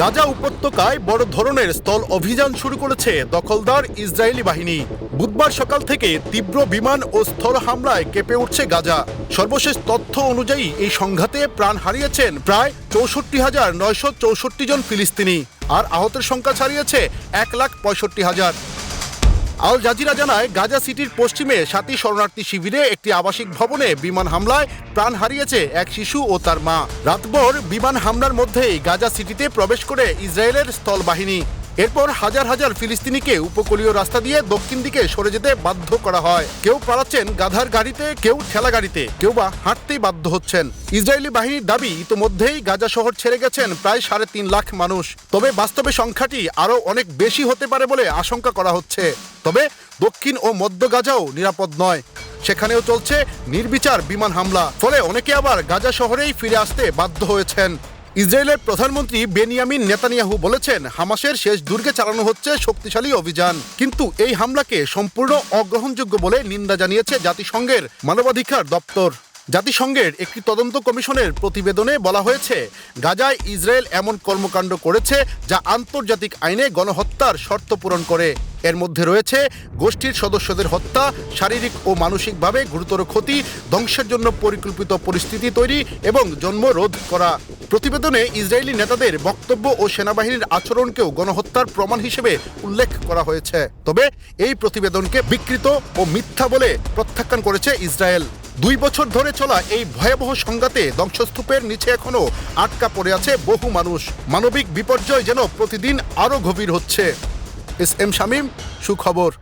গাজা উপত্যকায় বড় ধরনের স্থল অভিযান শুরু করেছে দখলদার ইসরায়েলি বাহিনী। বুধবার সকাল থেকে তীব্র বিমান ও স্থল হামলায় কেঁপে উঠছে গাজা। সর্বশেষ তথ্য অনুযায়ী এই সংঘাতে প্রাণ হারিয়েছেন প্রায় চৌষট্টি হাজার নয়শো চৌষট্টি জন ফিলিস্তিনি, আর আহতের সংখ্যা ছাড়িয়েছে এক লাখ পঁয়ষট্টি হাজার। আল জাজিরা জানায়, গাজা সিটির পশ্চিমে সাতী শরণার্থী শিবিরে একটি আবাসিক ভবনে বিমান হামলায় প্রাণ হারিয়েছে এক শিশু ও তার মা। রাতভর বিমান হামলার মধ্যেই গাজা সিটিতে প্রবেশ করে ইসরায়েলের স্থল বাহিনী এরপর হাজার হাজার ফিলিস্তিনিকে উপকূলীয় রাস্তা দিয়ে দক্ষিণ দিকে সরে যেতে বাধ্য করা হয়। কেউ পালাচ্ছেন গাধার গাড়িতে, কেউ ঠেলা গাড়িতে, কেউ বা হাঁটতেই বাধ্য হচ্ছেন। ইসরায়েলি বাহিনীর দাবি ইতোমধ্যেই গাজা শহর ছেড়ে গেছেন প্রায় সাড়ে তিন লাখ মানুষ। তবে বাস্তবে সংখ্যাটি আরও অনেক বেশি হতে পারে বলে আশঙ্কা করা হচ্ছে। তবে দক্ষিণ ও মধ্য গাজাও নিরাপদ নয়। সেখানেও চলছে নির্বিচার বিমান হামলা। ফলে অনেকে আবার গাজা শহরেই ফিরে আসতে বাধ্য হয়েছেন। ইসরায়েলের প্রধানমন্ত্রী বেনিয়ামিন নেতানিয়াহু বলেছেন, হামাসের শেষ দুর্গে চালানো হচ্ছে শক্তিশালী অভিযান। কিন্তু এই হামলাকে সম্পূর্ণ অগ্রহণযোগ্য বলে নিন্দা জানিয়েছে জাতিসংঘের মানবাধিকার দপ্তর। জাতিসংঘের একটি তদন্ত কমিশনের প্রতিবেদনে বলা হয়েছে, গাজায় ইসরায়েল এমন কর্মকাণ্ড করেছে যা আন্তর্জাতিক আইনে গণহত্যার শর্ত পূরণ করে। এর মধ্যে রয়েছে গোষ্ঠীর সদস্যদের হত্যা, শারীরিক ও মানসিকভাবে গুরুতর ক্ষতি, ধ্বংসের জন্য পরিকল্পিত পরিস্থিতি তৈরি এবং জন্ম রোধ করা। প্রতিবেদনে ইসরায়েলি নেতাদের বক্তব্য ও সেনাবাহিনীর আচরণকেও গণহত্যার প্রমাণ হিসেবে উল্লেখ করা হয়েছে। তবে এই প্রতিবেদনকে বিকৃত ও মিথ্যা বলে প্রত্যাখ্যান করেছে ইসরায়েল। দুই বছর ধরে চলা এই ভয়াবহ সংঘাতে ধ্বংসস্তূপের নিচে এখনও আটকা পড়ে আছে বহু মানুষ। মানবিক বিপর্যয় যেন প্রতিদিন আরও গভীর হচ্ছে। এস এম শামীম সুখবর।